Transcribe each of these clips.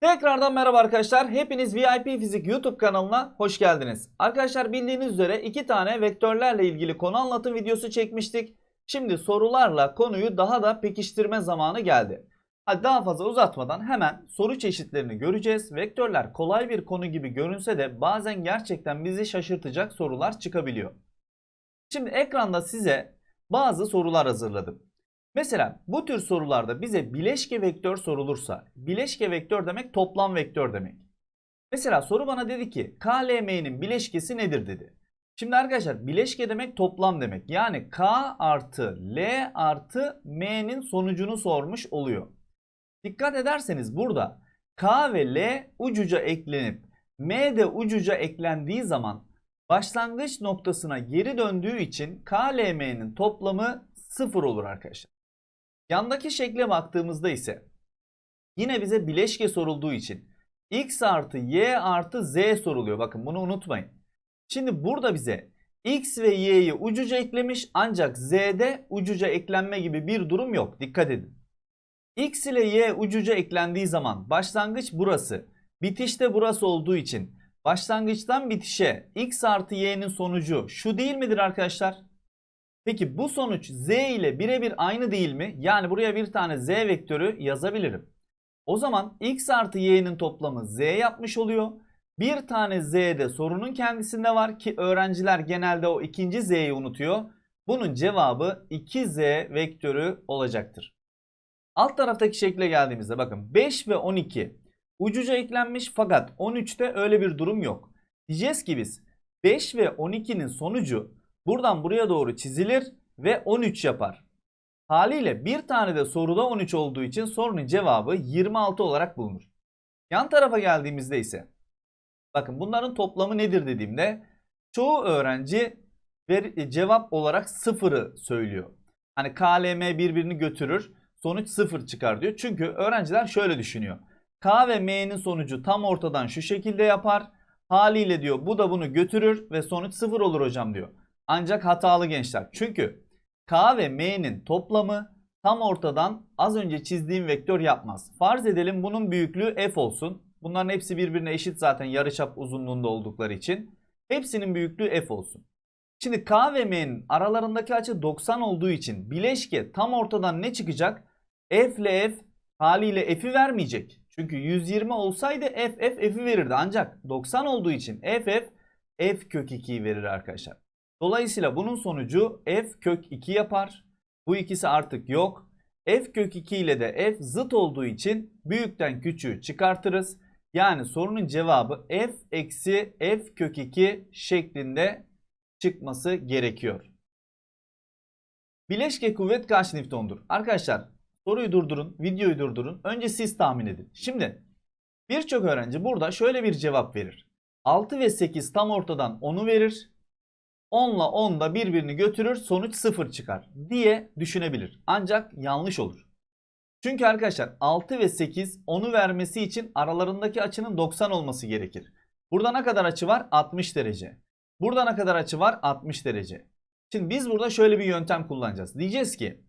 Tekrardan merhaba arkadaşlar. Hepiniz VIP Fizik YouTube kanalına hoş geldiniz. Arkadaşlar bildiğiniz üzere iki tane vektörlerle ilgili konu anlatım videosu çekmiştik. Şimdi sorularla konuyu daha da pekiştirme zamanı geldi. Hadi daha fazla uzatmadan hemen soru çeşitlerini göreceğiz. Vektörler kolay bir konu gibi görünse de bazen gerçekten bizi şaşırtacak sorular çıkabiliyor. Şimdi ekranda size bazı sorular hazırladım. Mesela bu tür sorularda bize bileşke vektör sorulursa, bileşke vektör demek toplam vektör demek. Mesela soru bana dedi ki KLM'nin bileşkesi nedir dedi. Şimdi arkadaşlar bileşke demek toplam demek. Yani K artı L artı M'nin sonucunu sormuş oluyor. Dikkat ederseniz burada K ve L ucuca eklenip M de ucuca eklendiği zaman başlangıç noktasına geri döndüğü için KLM'nin toplamı 0 olur arkadaşlar. Yandaki şekle baktığımızda ise yine bize bileşke sorulduğu için x artı y artı z soruluyor. Bakın bunu unutmayın. Şimdi burada bize x ve y'yi ucuca eklemiş ancak z'de ucuca eklenme gibi bir durum yok. Dikkat edin. x ile y ucuca eklendiği zaman başlangıç burası. Bitiş de burası olduğu için başlangıçtan bitişe x artı y'nin sonucu şu değil midir arkadaşlar? Peki bu sonuç z ile birebir aynı değil mi? Yani buraya bir tane z vektörü yazabilirim. O zaman x artı y'nin toplamı z yapmış oluyor. Bir tane z de sorunun kendisinde var ki öğrenciler genelde o ikinci z'yi unutuyor. Bunun cevabı 2z vektörü olacaktır. Alt taraftaki şekle geldiğimizde bakın 5 ve 12 ucuca eklenmiş fakat 13'te öyle bir durum yok. Diyeceğiz ki biz 5 ve 12'nin sonucu buradan buraya doğru çizilir ve 13 yapar. Haliyle bir tane de soruda 13 olduğu için sorunun cevabı 26 olarak bulunur. Yan tarafa geldiğimizde ise bakın bunların toplamı nedir dediğimde çoğu öğrenci ver- cevap olarak 0'ı söylüyor. Hani KLM birbirini götürür sonuç 0 çıkar diyor. Çünkü öğrenciler şöyle düşünüyor. K ve M'nin sonucu tam ortadan şu şekilde yapar. Haliyle diyor bu da bunu götürür ve sonuç 0 olur hocam diyor. Ancak hatalı gençler. Çünkü K ve M'nin toplamı tam ortadan az önce çizdiğim vektör yapmaz. Farz edelim bunun büyüklüğü f olsun. Bunların hepsi birbirine eşit zaten yarıçap uzunluğunda oldukları için. Hepsinin büyüklüğü f olsun. Şimdi K ve M'nin aralarındaki açı 90 olduğu için bileşke tam ortadan ne çıkacak? F ile F haliyle F'i vermeyecek. Çünkü 120 olsaydı F F F'i verirdi. Ancak 90 olduğu için F F F kök 2'yi verir arkadaşlar. Dolayısıyla bunun sonucu f kök 2 yapar. Bu ikisi artık yok. f kök 2 ile de f zıt olduğu için büyükten küçüğü çıkartırız. Yani sorunun cevabı f eksi f kök 2 şeklinde çıkması gerekiyor. Bileşke kuvvet kaç Newton'dur? Arkadaşlar soruyu durdurun, videoyu durdurun. Önce siz tahmin edin. Şimdi birçok öğrenci burada şöyle bir cevap verir. 6 ve 8 tam ortadan 10'u verir. 10 ile 10 da birbirini götürür sonuç 0 çıkar diye düşünebilir. Ancak yanlış olur. Çünkü arkadaşlar 6 ve 8 10'u vermesi için aralarındaki açının 90 olması gerekir. Burada ne kadar açı var? 60 derece. Burada ne kadar açı var? 60 derece. Şimdi biz burada şöyle bir yöntem kullanacağız. Diyeceğiz ki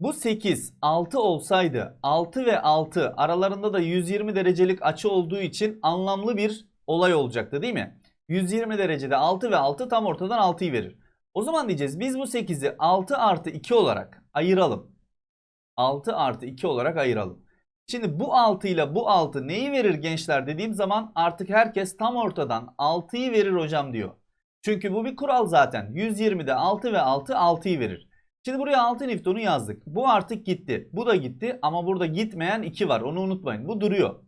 bu 8 6 olsaydı 6 ve 6 aralarında da 120 derecelik açı olduğu için anlamlı bir olay olacaktı değil mi? 120 derecede 6 ve 6 tam ortadan 6'yı verir. O zaman diyeceğiz biz bu 8'i 6 artı 2 olarak ayıralım. 6 artı 2 olarak ayıralım. Şimdi bu 6 ile bu 6 neyi verir gençler dediğim zaman artık herkes tam ortadan 6'yı verir hocam diyor. Çünkü bu bir kural zaten. 120'de 6 ve 6 6'yı verir. Şimdi buraya 6 Newton'u yazdık. Bu artık gitti. Bu da gitti ama burada gitmeyen 2 var. Onu unutmayın. Bu duruyor.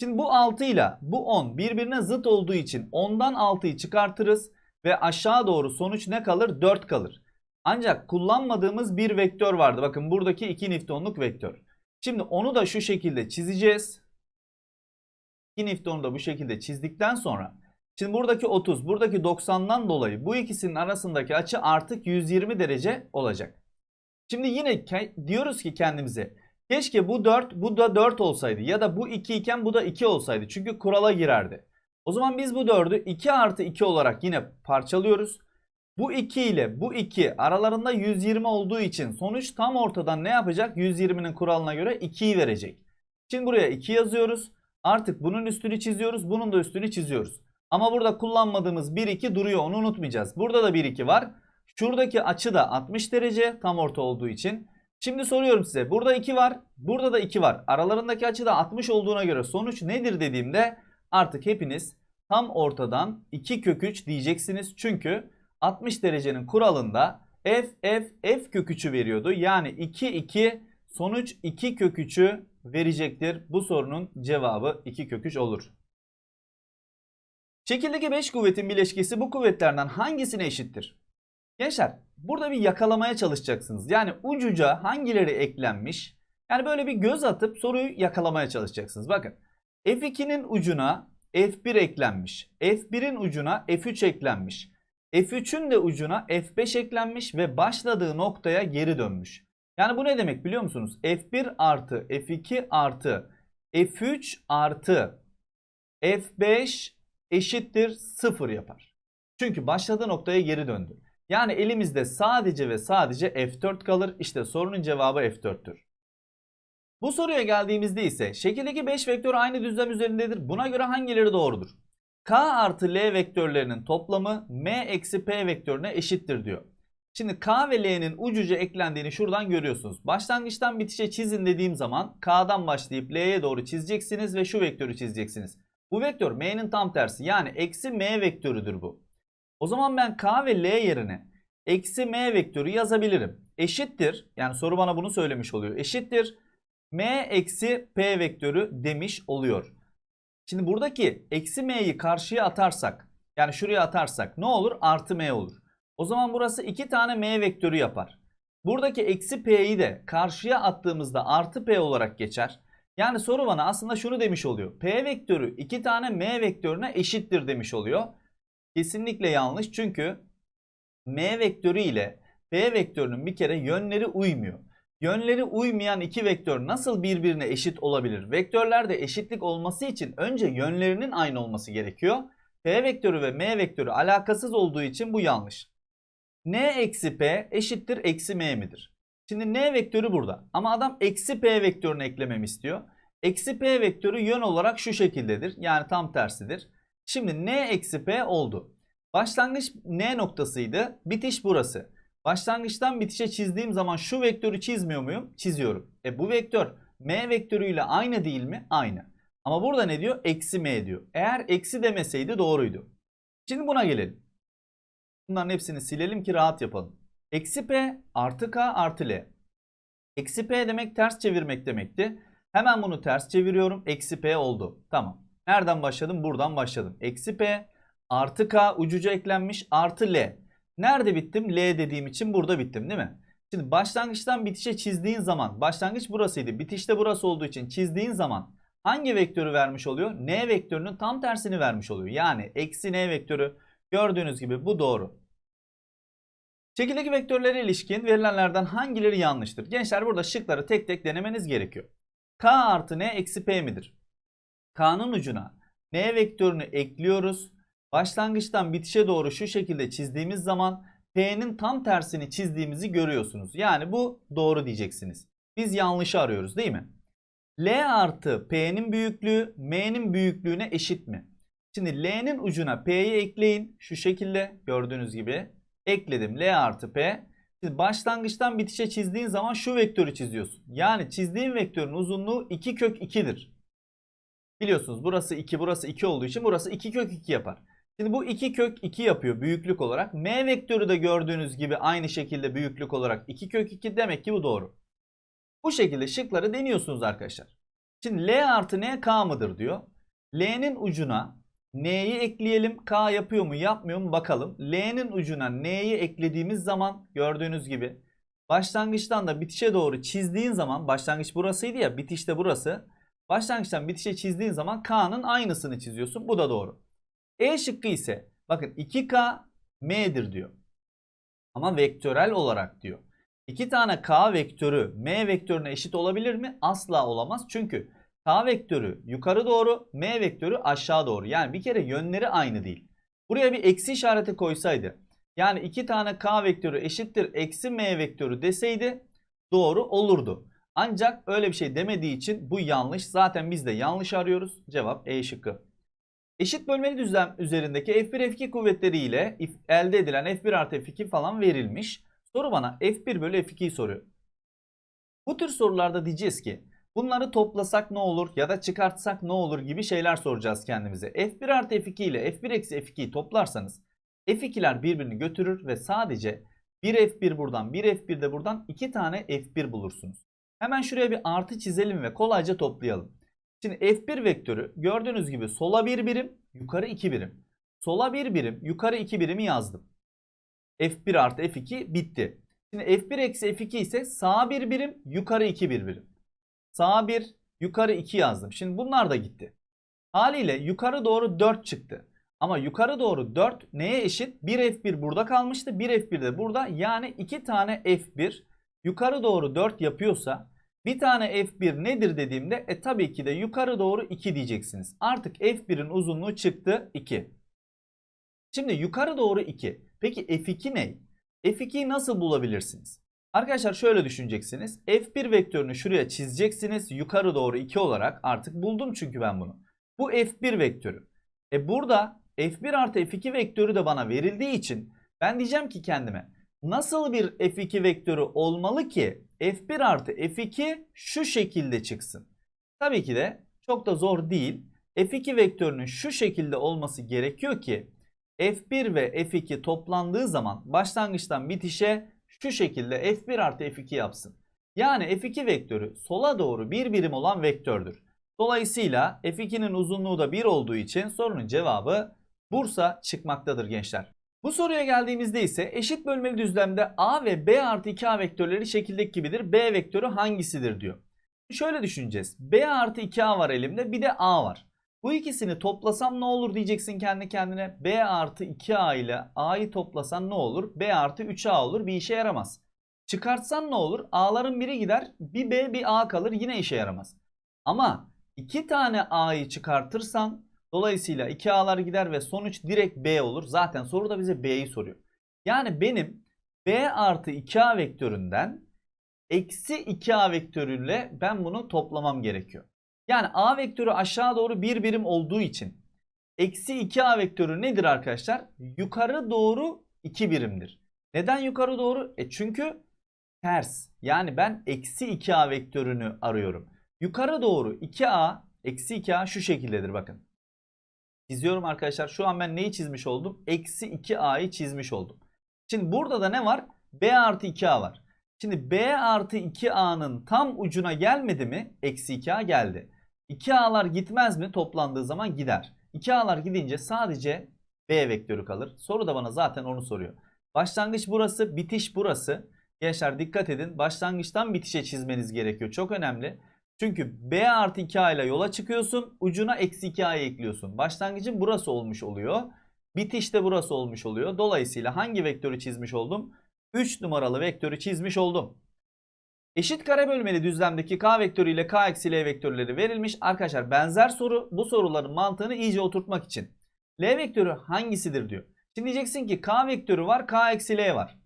Şimdi bu 6 ile bu 10 birbirine zıt olduğu için 10'dan 6'yı çıkartırız ve aşağı doğru sonuç ne kalır? 4 kalır. Ancak kullanmadığımız bir vektör vardı. Bakın buradaki 2 Newton'luk vektör. Şimdi onu da şu şekilde çizeceğiz. 2 Newton'u da bu şekilde çizdikten sonra şimdi buradaki 30, buradaki 90'dan dolayı bu ikisinin arasındaki açı artık 120 derece olacak. Şimdi yine diyoruz ki kendimize Keşke bu 4 bu da 4 olsaydı ya da bu 2 iken bu da 2 olsaydı. Çünkü kurala girerdi. O zaman biz bu 4'ü 2 artı 2 olarak yine parçalıyoruz. Bu 2 ile bu 2 aralarında 120 olduğu için sonuç tam ortadan ne yapacak? 120'nin kuralına göre 2'yi verecek. Şimdi buraya 2 yazıyoruz. Artık bunun üstünü çiziyoruz. Bunun da üstünü çiziyoruz. Ama burada kullanmadığımız 1 2 duruyor. Onu unutmayacağız. Burada da 1 2 var. Şuradaki açı da 60 derece tam orta olduğu için. Şimdi soruyorum size. Burada 2 var. Burada da 2 var. Aralarındaki açı da 60 olduğuna göre sonuç nedir dediğimde artık hepiniz tam ortadan 2 kök 3 diyeceksiniz. Çünkü 60 derecenin kuralında f f f kök 3'ü veriyordu. Yani 2 2 sonuç 2 kök 3'ü verecektir. Bu sorunun cevabı 2 kök 3 olur. Şekildeki 5 kuvvetin bileşkesi bu kuvvetlerden hangisine eşittir? Gençler burada bir yakalamaya çalışacaksınız. Yani ucuca hangileri eklenmiş? Yani böyle bir göz atıp soruyu yakalamaya çalışacaksınız. Bakın F2'nin ucuna F1 eklenmiş. F1'in ucuna F3 eklenmiş. F3'ün de ucuna F5 eklenmiş ve başladığı noktaya geri dönmüş. Yani bu ne demek biliyor musunuz? F1 artı F2 artı F3 artı F5 eşittir 0 yapar. Çünkü başladığı noktaya geri döndü. Yani elimizde sadece ve sadece F4 kalır. İşte sorunun cevabı F4'tür. Bu soruya geldiğimizde ise şekildeki 5 vektör aynı düzlem üzerindedir. Buna göre hangileri doğrudur? K artı L vektörlerinin toplamı M eksi P vektörüne eşittir diyor. Şimdi K ve L'nin ucuca eklendiğini şuradan görüyorsunuz. Başlangıçtan bitişe çizin dediğim zaman K'dan başlayıp L'ye doğru çizeceksiniz ve şu vektörü çizeceksiniz. Bu vektör M'nin tam tersi yani eksi M vektörüdür bu. O zaman ben K ve L yerine eksi M vektörü yazabilirim. Eşittir yani soru bana bunu söylemiş oluyor. Eşittir M eksi P vektörü demiş oluyor. Şimdi buradaki eksi M'yi karşıya atarsak yani şuraya atarsak ne olur? Artı M olur. O zaman burası iki tane M vektörü yapar. Buradaki eksi P'yi de karşıya attığımızda artı P olarak geçer. Yani soru bana aslında şunu demiş oluyor. P vektörü iki tane M vektörüne eşittir demiş oluyor. Kesinlikle yanlış çünkü M vektörü ile P vektörünün bir kere yönleri uymuyor. Yönleri uymayan iki vektör nasıl birbirine eşit olabilir? Vektörlerde eşitlik olması için önce yönlerinin aynı olması gerekiyor. P vektörü ve M vektörü alakasız olduğu için bu yanlış. N eksi P eşittir eksi M midir? Şimdi N vektörü burada ama adam eksi P vektörünü eklememi istiyor. Eksi P vektörü yön olarak şu şekildedir. Yani tam tersidir. Şimdi N eksi P oldu. Başlangıç N noktasıydı. Bitiş burası. Başlangıçtan bitişe çizdiğim zaman şu vektörü çizmiyor muyum? Çiziyorum. E bu vektör M vektörüyle aynı değil mi? Aynı. Ama burada ne diyor? Eksi M diyor. Eğer eksi demeseydi doğruydu. Şimdi buna gelelim. Bunların hepsini silelim ki rahat yapalım. Eksi P artı K artı L. Eksi P demek ters çevirmek demekti. Hemen bunu ters çeviriyorum. Eksi P oldu. Tamam. Nereden başladım? Buradan başladım. Eksi P artı K ucuca eklenmiş artı L. Nerede bittim? L dediğim için burada bittim değil mi? Şimdi başlangıçtan bitişe çizdiğin zaman başlangıç burasıydı. Bitişte burası olduğu için çizdiğin zaman hangi vektörü vermiş oluyor? N vektörünün tam tersini vermiş oluyor. Yani eksi N vektörü gördüğünüz gibi bu doğru. Şekildeki vektörlere ilişkin verilenlerden hangileri yanlıştır? Gençler burada şıkları tek tek denemeniz gerekiyor. K artı N eksi P midir? K'nın ucuna N vektörünü ekliyoruz. Başlangıçtan bitişe doğru şu şekilde çizdiğimiz zaman P'nin tam tersini çizdiğimizi görüyorsunuz. Yani bu doğru diyeceksiniz. Biz yanlışı arıyoruz değil mi? L artı P'nin büyüklüğü M'nin büyüklüğüne eşit mi? Şimdi L'nin ucuna P'yi ekleyin. Şu şekilde gördüğünüz gibi ekledim. L artı P. Şimdi başlangıçtan bitişe çizdiğin zaman şu vektörü çiziyorsun. Yani çizdiğin vektörün uzunluğu 2 kök 2'dir. Biliyorsunuz burası 2 burası 2 olduğu için burası 2 kök 2 yapar. Şimdi bu 2 kök 2 yapıyor büyüklük olarak. M vektörü de gördüğünüz gibi aynı şekilde büyüklük olarak 2 kök 2 demek ki bu doğru. Bu şekilde şıkları deniyorsunuz arkadaşlar. Şimdi L artı N K mıdır diyor. L'nin ucuna N'yi ekleyelim. K yapıyor mu yapmıyor mu bakalım. L'nin ucuna N'yi eklediğimiz zaman gördüğünüz gibi başlangıçtan da bitişe doğru çizdiğin zaman başlangıç burasıydı ya bitiş de burası. Başlangıçtan bitişe çizdiğin zaman K'nın aynısını çiziyorsun. Bu da doğru. E şıkkı ise bakın 2K M'dir diyor. Ama vektörel olarak diyor. 2 tane K vektörü M vektörüne eşit olabilir mi? Asla olamaz. Çünkü K vektörü yukarı doğru, M vektörü aşağı doğru. Yani bir kere yönleri aynı değil. Buraya bir eksi işareti koysaydı. Yani 2 tane K vektörü eşittir eksi M vektörü deseydi doğru olurdu. Ancak öyle bir şey demediği için bu yanlış. Zaten biz de yanlış arıyoruz. Cevap E şıkkı. Eşit bölmeli düzlem üzerindeki F1 F2 kuvvetleri ile elde edilen F1 artı F2 falan verilmiş. Soru bana F1 bölü F2'yi soruyor. Bu tür sorularda diyeceğiz ki bunları toplasak ne olur ya da çıkartsak ne olur gibi şeyler soracağız kendimize. F1 artı F2 ile F1 eksi F2'yi toplarsanız F2'ler birbirini götürür ve sadece 1 F1 buradan 1 F1 de buradan 2 tane F1 bulursunuz. Hemen şuraya bir artı çizelim ve kolayca toplayalım. Şimdi F1 vektörü gördüğünüz gibi sola 1 birim, yukarı 2 birim. Sola 1 birim, yukarı 2 birimi yazdım. F1 artı F2 bitti. Şimdi F1 eksi F2 ise sağa 1 birim, yukarı 2 bir birim. Sağa 1, yukarı 2 yazdım. Şimdi bunlar da gitti. Haliyle yukarı doğru 4 çıktı. Ama yukarı doğru 4 neye eşit? 1 F1 burada kalmıştı. 1 F1 de burada. Yani 2 tane F1 yukarı doğru 4 yapıyorsa bir tane F1 nedir dediğimde e tabii ki de yukarı doğru 2 diyeceksiniz. Artık F1'in uzunluğu çıktı 2. Şimdi yukarı doğru 2. Peki F2 ne? F2'yi nasıl bulabilirsiniz? Arkadaşlar şöyle düşüneceksiniz. F1 vektörünü şuraya çizeceksiniz. Yukarı doğru 2 olarak artık buldum çünkü ben bunu. Bu F1 vektörü. E burada F1 artı F2 vektörü de bana verildiği için ben diyeceğim ki kendime nasıl bir F2 vektörü olmalı ki F1 artı F2 şu şekilde çıksın. Tabii ki de çok da zor değil. F2 vektörünün şu şekilde olması gerekiyor ki F1 ve F2 toplandığı zaman başlangıçtan bitişe şu şekilde F1 artı F2 yapsın. Yani F2 vektörü sola doğru bir birim olan vektördür. Dolayısıyla F2'nin uzunluğu da 1 olduğu için sorunun cevabı Bursa çıkmaktadır gençler. Bu soruya geldiğimizde ise eşit bölmeli düzlemde A ve B artı 2A vektörleri şekildeki gibidir. B vektörü hangisidir diyor. Şöyle düşüneceğiz. B artı 2A var elimde bir de A var. Bu ikisini toplasam ne olur diyeceksin kendi kendine. B artı 2A ile A'yı toplasan ne olur? B artı 3A olur bir işe yaramaz. Çıkartsan ne olur? A'ların biri gider bir B bir A kalır yine işe yaramaz. Ama iki tane A'yı çıkartırsan dolayısıyla 2A'lar gider ve sonuç direkt B olur. Zaten soru da bize B'yi soruyor. Yani benim B artı 2A vektöründen eksi 2A vektörüyle ben bunu toplamam gerekiyor. Yani A vektörü aşağı doğru bir birim olduğu için eksi 2A vektörü nedir arkadaşlar? Yukarı doğru 2 birimdir. Neden yukarı doğru? E çünkü ters. Yani ben eksi 2A vektörünü arıyorum. Yukarı doğru 2A eksi 2A şu şekildedir bakın. Çiziyorum arkadaşlar. Şu an ben neyi çizmiş oldum? Eksi 2A'yı çizmiş oldum. Şimdi burada da ne var? B artı 2A var. Şimdi B artı 2A'nın tam ucuna gelmedi mi? Eksi 2A geldi. 2A'lar gitmez mi? Toplandığı zaman gider. 2A'lar gidince sadece B vektörü kalır. Soru da bana zaten onu soruyor. Başlangıç burası, bitiş burası. Gençler dikkat edin. Başlangıçtan bitişe çizmeniz gerekiyor. Çok önemli. Çünkü B artı 2A ile yola çıkıyorsun. Ucuna eksi 2A'yı ekliyorsun. Başlangıcın burası olmuş oluyor. Bitiş de burası olmuş oluyor. Dolayısıyla hangi vektörü çizmiş oldum? 3 numaralı vektörü çizmiş oldum. Eşit kare bölmeli düzlemdeki k vektörü ile k eksi l vektörleri verilmiş. Arkadaşlar benzer soru bu soruların mantığını iyice oturtmak için. L vektörü hangisidir diyor. Şimdi diyeceksin ki k vektörü var k eksi l var.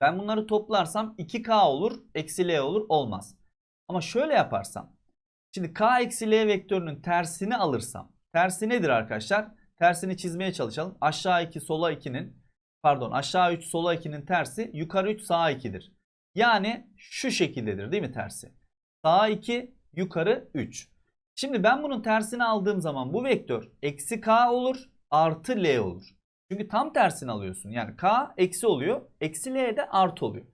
Ben bunları toplarsam 2k olur eksi l olur olmaz. Ama şöyle yaparsam. Şimdi k eksi l vektörünün tersini alırsam. Tersi nedir arkadaşlar? Tersini çizmeye çalışalım. Aşağı 2 sola 2'nin pardon aşağı 3 sola 2'nin tersi yukarı 3 sağa 2'dir. Yani şu şekildedir değil mi tersi? Sağa 2 yukarı 3. Şimdi ben bunun tersini aldığım zaman bu vektör eksi k olur artı l olur. Çünkü tam tersini alıyorsun. Yani k eksi oluyor. Eksi l de artı oluyor.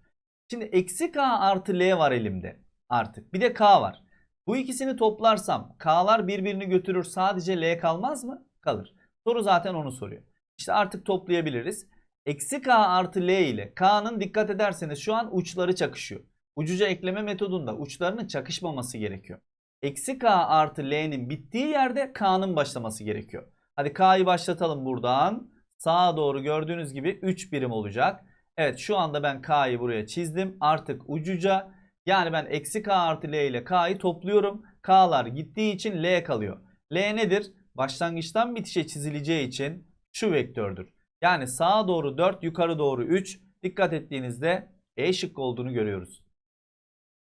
Şimdi eksi k artı l var elimde artık. Bir de k var. Bu ikisini toplarsam k'lar birbirini götürür sadece l kalmaz mı? Kalır. Soru zaten onu soruyor. İşte artık toplayabiliriz. Eksi k artı l ile k'nın dikkat ederseniz şu an uçları çakışıyor. Ucuca ekleme metodunda uçlarının çakışmaması gerekiyor. Eksi k artı l'nin bittiği yerde k'nın başlaması gerekiyor. Hadi k'yı başlatalım buradan. Sağa doğru gördüğünüz gibi 3 birim olacak. Evet şu anda ben k'yı buraya çizdim. Artık ucuca yani ben eksi k artı l ile k'yı topluyorum. K'lar gittiği için l kalıyor. L nedir? Başlangıçtan bitişe çizileceği için şu vektördür. Yani sağa doğru 4 yukarı doğru 3 dikkat ettiğinizde E şıkkı olduğunu görüyoruz.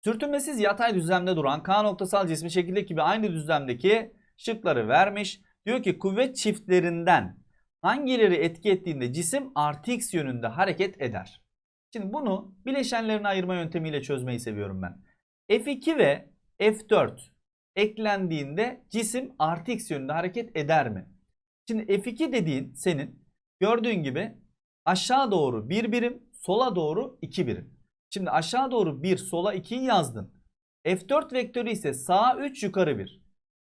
Sürtünmesiz yatay düzlemde duran K noktasal cismi şekildeki gibi aynı düzlemdeki şıkları vermiş. Diyor ki kuvvet çiftlerinden hangileri etki ettiğinde cisim artı x yönünde hareket eder. Şimdi bunu bileşenlerini ayırma yöntemiyle çözmeyi seviyorum ben. F2 ve F4 eklendiğinde cisim artı x yönünde hareket eder mi? Şimdi F2 dediğin senin gördüğün gibi aşağı doğru 1 birim, sola doğru 2 birim. Şimdi aşağı doğru 1, sola 2'yi yazdın. F4 vektörü ise sağa 3, yukarı 1.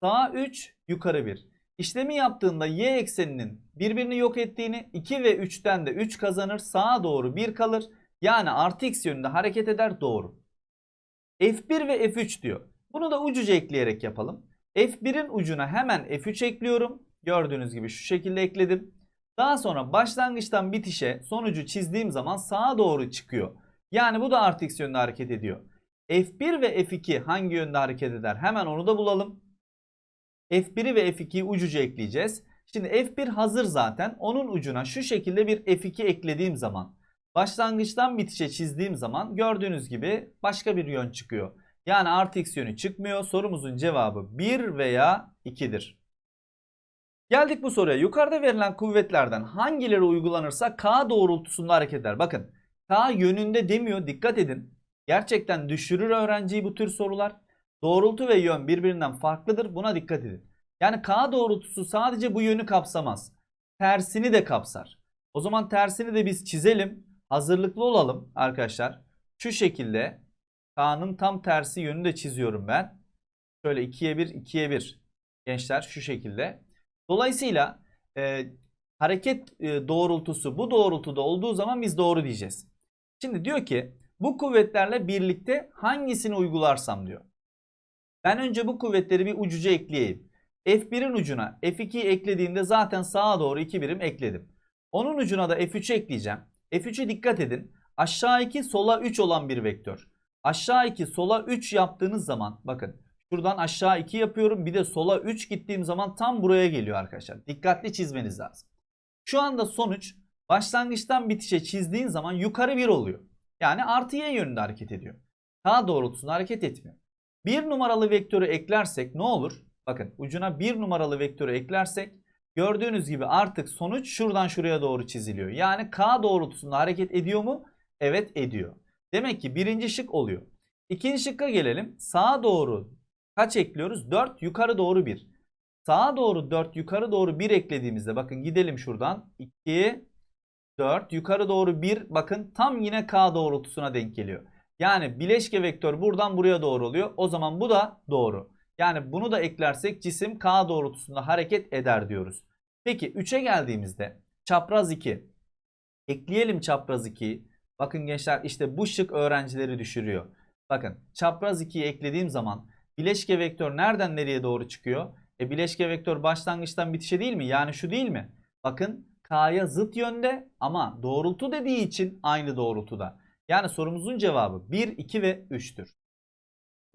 Sağa 3, yukarı 1. İşlemi yaptığında y ekseninin birbirini yok ettiğini 2 ve 3'ten de 3 kazanır. Sağa doğru 1 kalır. Yani artı x yönünde hareket eder doğru. F1 ve F3 diyor. Bunu da ucuca ekleyerek yapalım. F1'in ucuna hemen F3 ekliyorum. Gördüğünüz gibi şu şekilde ekledim. Daha sonra başlangıçtan bitişe sonucu çizdiğim zaman sağa doğru çıkıyor. Yani bu da artı x yönünde hareket ediyor. F1 ve F2 hangi yönde hareket eder? Hemen onu da bulalım. F1'i ve F2'yi ucuca ekleyeceğiz. Şimdi F1 hazır zaten. Onun ucuna şu şekilde bir F2 eklediğim zaman başlangıçtan bitişe çizdiğim zaman gördüğünüz gibi başka bir yön çıkıyor. Yani artı x yönü çıkmıyor. Sorumuzun cevabı 1 veya 2'dir. Geldik bu soruya. Yukarıda verilen kuvvetlerden hangileri uygulanırsa K doğrultusunda hareket eder? Bakın K yönünde demiyor. Dikkat edin. Gerçekten düşürür öğrenciyi bu tür sorular. Doğrultu ve yön birbirinden farklıdır. Buna dikkat edin. Yani K doğrultusu sadece bu yönü kapsamaz. Tersini de kapsar. O zaman tersini de biz çizelim. Hazırlıklı olalım arkadaşlar. Şu şekilde K'nın tam tersi yönünü de çiziyorum ben. Şöyle 2'ye 1, 2'ye 1. Gençler şu şekilde. Dolayısıyla e, hareket e, doğrultusu bu doğrultuda olduğu zaman biz doğru diyeceğiz. Şimdi diyor ki bu kuvvetlerle birlikte hangisini uygularsam diyor. Ben önce bu kuvvetleri bir ucuca ekleyeyim. F1'in ucuna F2'yi eklediğimde zaten sağa doğru 2 birim ekledim. Onun ucuna da F3'ü ekleyeceğim. F3'e dikkat edin. Aşağı 2 sola 3 olan bir vektör. Aşağı 2 sola 3 yaptığınız zaman bakın şuradan aşağı 2 yapıyorum. Bir de sola 3 gittiğim zaman tam buraya geliyor arkadaşlar. Dikkatli çizmeniz lazım. Şu anda sonuç başlangıçtan bitişe çizdiğin zaman yukarı 1 oluyor. Yani artı y yönünde hareket ediyor. K doğrultusunda hareket etmiyor. Bir numaralı vektörü eklersek ne olur? Bakın ucuna bir numaralı vektörü eklersek gördüğünüz gibi artık sonuç şuradan şuraya doğru çiziliyor. Yani K doğrultusunda hareket ediyor mu? Evet ediyor. Demek ki birinci şık oluyor. İkinci şıkka gelelim. Sağa doğru kaç ekliyoruz? 4 yukarı doğru 1. Sağa doğru 4 yukarı doğru 1 eklediğimizde bakın gidelim şuradan. 2 4 yukarı doğru 1 bakın tam yine K doğrultusuna denk geliyor. Yani bileşke vektör buradan buraya doğru oluyor. O zaman bu da doğru. Yani bunu da eklersek cisim K doğrultusunda hareket eder diyoruz. Peki 3'e geldiğimizde çapraz 2. Ekleyelim çapraz 2'yi. Bakın gençler işte bu şık öğrencileri düşürüyor. Bakın çapraz 2'yi eklediğim zaman bileşke vektör nereden nereye doğru çıkıyor? E bileşke vektör başlangıçtan bitişe değil mi? Yani şu değil mi? Bakın K'ya zıt yönde ama doğrultu dediği için aynı doğrultuda. Yani sorumuzun cevabı 1, 2 ve 3'tür.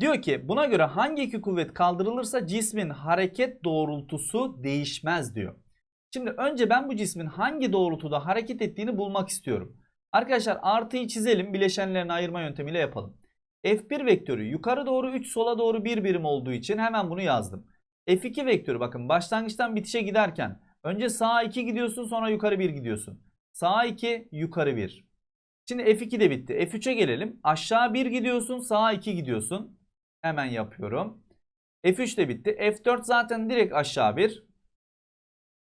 Diyor ki buna göre hangi iki kuvvet kaldırılırsa cismin hareket doğrultusu değişmez diyor. Şimdi önce ben bu cismin hangi doğrultuda hareket ettiğini bulmak istiyorum. Arkadaşlar artıyı çizelim bileşenlerini ayırma yöntemiyle yapalım. F1 vektörü yukarı doğru 3 sola doğru 1 birim olduğu için hemen bunu yazdım. F2 vektörü bakın başlangıçtan bitişe giderken önce sağa 2 gidiyorsun sonra yukarı 1 gidiyorsun. Sağa 2 yukarı 1. Şimdi F2 de bitti. F3'e gelelim. Aşağı 1 gidiyorsun sağa 2 gidiyorsun. Hemen yapıyorum. F3 de bitti. F4 zaten direkt aşağı 1.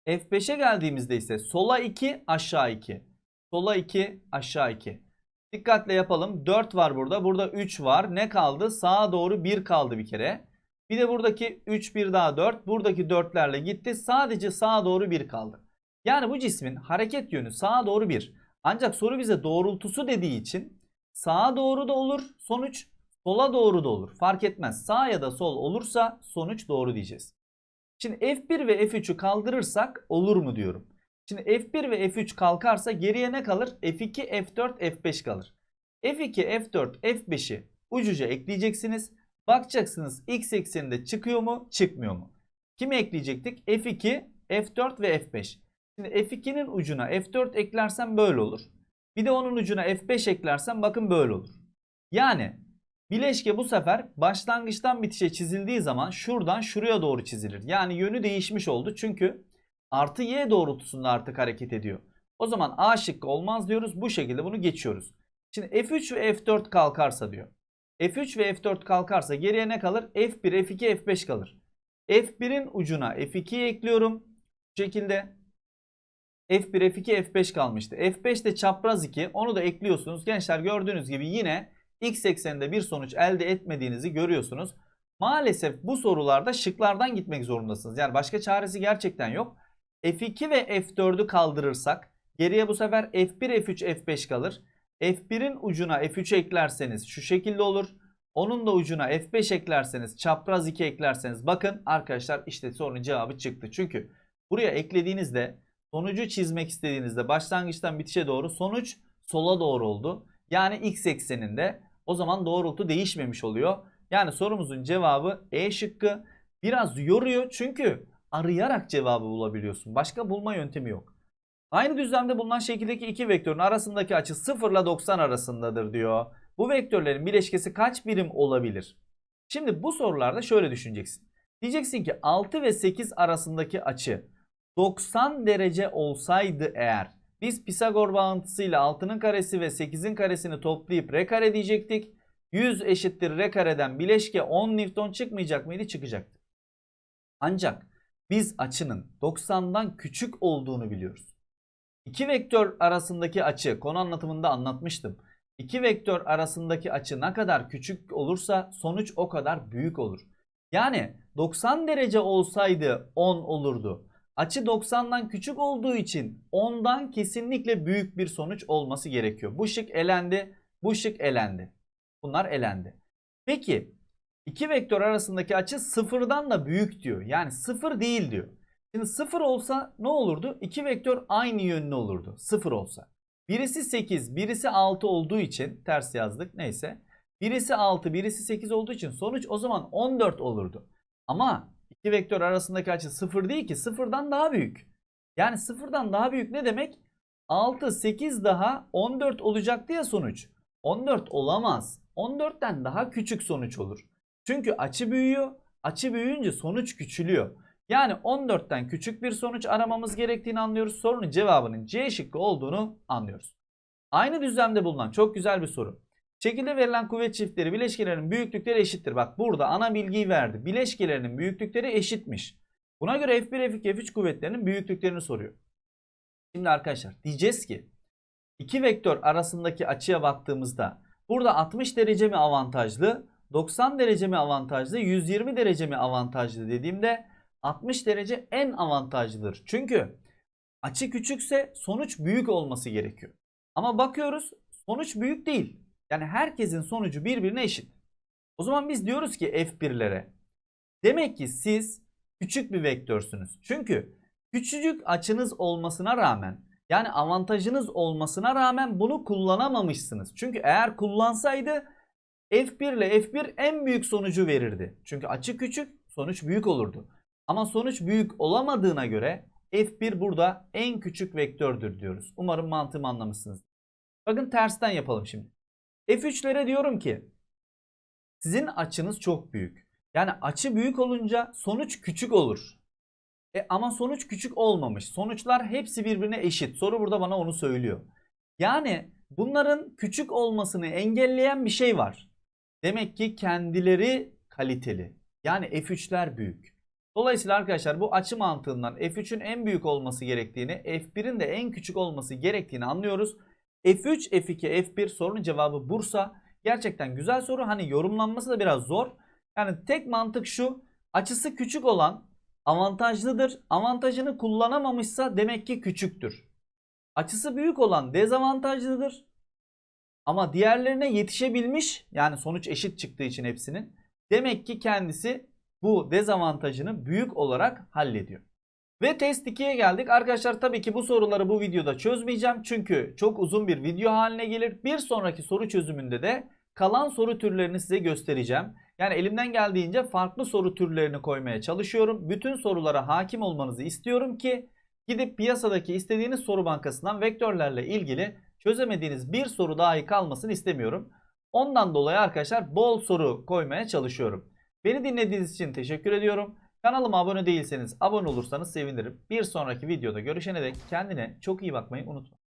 F5'e geldiğimizde ise sola 2 aşağı 2. Sola 2 aşağı 2. Dikkatle yapalım. 4 var burada. Burada 3 var. Ne kaldı? Sağa doğru 1 kaldı bir kere. Bir de buradaki 3 bir daha 4. Buradaki 4'lerle gitti. Sadece sağa doğru 1 kaldı. Yani bu cismin hareket yönü sağa doğru 1. Ancak soru bize doğrultusu dediği için sağa doğru da olur sonuç, sola doğru da olur. Fark etmez. Sağ ya da sol olursa sonuç doğru diyeceğiz. Şimdi F1 ve F3'ü kaldırırsak olur mu diyorum. Şimdi F1 ve F3 kalkarsa geriye ne kalır? F2, F4, F5 kalır. F2, F4, F5'i ucuca ekleyeceksiniz. Bakacaksınız x ekseninde çıkıyor mu, çıkmıyor mu? Kimi ekleyecektik? F2, F4 ve F5. Şimdi F2'nin ucuna F4 eklersem böyle olur. Bir de onun ucuna F5 eklersem bakın böyle olur. Yani Bileşke bu sefer başlangıçtan bitişe çizildiği zaman şuradan şuraya doğru çizilir. Yani yönü değişmiş oldu çünkü artı y doğrultusunda artık hareket ediyor. O zaman A şıkkı olmaz diyoruz. Bu şekilde bunu geçiyoruz. Şimdi F3 ve F4 kalkarsa diyor. F3 ve F4 kalkarsa geriye ne kalır? F1, F2, F5 kalır. F1'in ucuna F2'yi ekliyorum. Bu şekilde F1, F2, F5 kalmıştı. F5 de çapraz 2. Onu da ekliyorsunuz. Gençler gördüğünüz gibi yine x ekseninde bir sonuç elde etmediğinizi görüyorsunuz. Maalesef bu sorularda şıklardan gitmek zorundasınız. Yani başka çaresi gerçekten yok. F2 ve F4'ü kaldırırsak geriye bu sefer F1, F3, F5 kalır. F1'in ucuna F3 eklerseniz şu şekilde olur. Onun da ucuna F5 eklerseniz çapraz 2 eklerseniz bakın arkadaşlar işte sorunun cevabı çıktı. Çünkü buraya eklediğinizde sonucu çizmek istediğinizde başlangıçtan bitişe doğru sonuç sola doğru oldu. Yani x ekseninde o zaman doğrultu değişmemiş oluyor. Yani sorumuzun cevabı E şıkkı. Biraz yoruyor çünkü arayarak cevabı bulabiliyorsun. Başka bulma yöntemi yok. Aynı düzlemde bulunan şekildeki iki vektörün arasındaki açı 0 ile 90 arasındadır diyor. Bu vektörlerin bileşkesi kaç birim olabilir? Şimdi bu sorularda şöyle düşüneceksin. Diyeceksin ki 6 ve 8 arasındaki açı 90 derece olsaydı eğer biz Pisagor bağıntısıyla 6'nın karesi ve 8'in karesini toplayıp r kare diyecektik. 100 eşittir r kareden bileşke 10 Newton çıkmayacak mıydı? Çıkacaktı. Ancak biz açının 90'dan küçük olduğunu biliyoruz. İki vektör arasındaki açı konu anlatımında anlatmıştım. İki vektör arasındaki açı ne kadar küçük olursa sonuç o kadar büyük olur. Yani 90 derece olsaydı 10 olurdu. Açı 90'dan küçük olduğu için 10'dan kesinlikle büyük bir sonuç olması gerekiyor. Bu şık elendi, bu şık elendi. Bunlar elendi. Peki iki vektör arasındaki açı sıfırdan da büyük diyor. Yani sıfır değil diyor. Şimdi sıfır olsa ne olurdu? İki vektör aynı yönlü olurdu. Sıfır olsa. Birisi 8, birisi 6 olduğu için ters yazdık neyse. Birisi 6, birisi 8 olduğu için sonuç o zaman 14 olurdu. Ama iki vektör arasındaki açı 0 değil ki sıfırdan daha büyük. Yani sıfırdan daha büyük ne demek? 6, 8 daha 14 olacaktı ya sonuç. 14 olamaz. 14'ten daha küçük sonuç olur. Çünkü açı büyüyor. Açı büyüyünce sonuç küçülüyor. Yani 14'ten küçük bir sonuç aramamız gerektiğini anlıyoruz. Sorunun cevabının C şıkkı olduğunu anlıyoruz. Aynı düzlemde bulunan çok güzel bir soru. Şekilde verilen kuvvet çiftleri bileşkelerinin büyüklükleri eşittir. Bak burada ana bilgiyi verdi. Bileşkelerinin büyüklükleri eşitmiş. Buna göre F1, F2, F3 kuvvetlerinin büyüklüklerini soruyor. Şimdi arkadaşlar diyeceğiz ki iki vektör arasındaki açıya baktığımızda burada 60 derece mi avantajlı, 90 derece mi avantajlı, 120 derece mi avantajlı dediğimde 60 derece en avantajlıdır. Çünkü açı küçükse sonuç büyük olması gerekiyor. Ama bakıyoruz sonuç büyük değil. Yani herkesin sonucu birbirine eşit. O zaman biz diyoruz ki F1'lere demek ki siz küçük bir vektörsünüz. Çünkü küçücük açınız olmasına rağmen yani avantajınız olmasına rağmen bunu kullanamamışsınız. Çünkü eğer kullansaydı F1 ile F1 en büyük sonucu verirdi. Çünkü açı küçük sonuç büyük olurdu. Ama sonuç büyük olamadığına göre F1 burada en küçük vektördür diyoruz. Umarım mantığımı anlamışsınız. Bakın tersten yapalım şimdi. F3'lere diyorum ki sizin açınız çok büyük. Yani açı büyük olunca sonuç küçük olur. E ama sonuç küçük olmamış. Sonuçlar hepsi birbirine eşit. Soru burada bana onu söylüyor. Yani bunların küçük olmasını engelleyen bir şey var. Demek ki kendileri kaliteli. Yani F3'ler büyük. Dolayısıyla arkadaşlar bu açı mantığından F3'ün en büyük olması gerektiğini, F1'in de en küçük olması gerektiğini anlıyoruz. F3, F2, F1 sorunun cevabı Bursa. Gerçekten güzel soru. Hani yorumlanması da biraz zor. Yani tek mantık şu. Açısı küçük olan avantajlıdır. Avantajını kullanamamışsa demek ki küçüktür. Açısı büyük olan dezavantajlıdır. Ama diğerlerine yetişebilmiş yani sonuç eşit çıktığı için hepsinin demek ki kendisi bu dezavantajını büyük olarak hallediyor. Ve test 2'ye geldik. Arkadaşlar tabii ki bu soruları bu videoda çözmeyeceğim. Çünkü çok uzun bir video haline gelir. Bir sonraki soru çözümünde de kalan soru türlerini size göstereceğim. Yani elimden geldiğince farklı soru türlerini koymaya çalışıyorum. Bütün sorulara hakim olmanızı istiyorum ki gidip piyasadaki istediğiniz soru bankasından vektörlerle ilgili çözemediğiniz bir soru dahi kalmasını istemiyorum. Ondan dolayı arkadaşlar bol soru koymaya çalışıyorum. Beni dinlediğiniz için teşekkür ediyorum. Kanalıma abone değilseniz abone olursanız sevinirim. Bir sonraki videoda görüşene dek kendine çok iyi bakmayı unutma.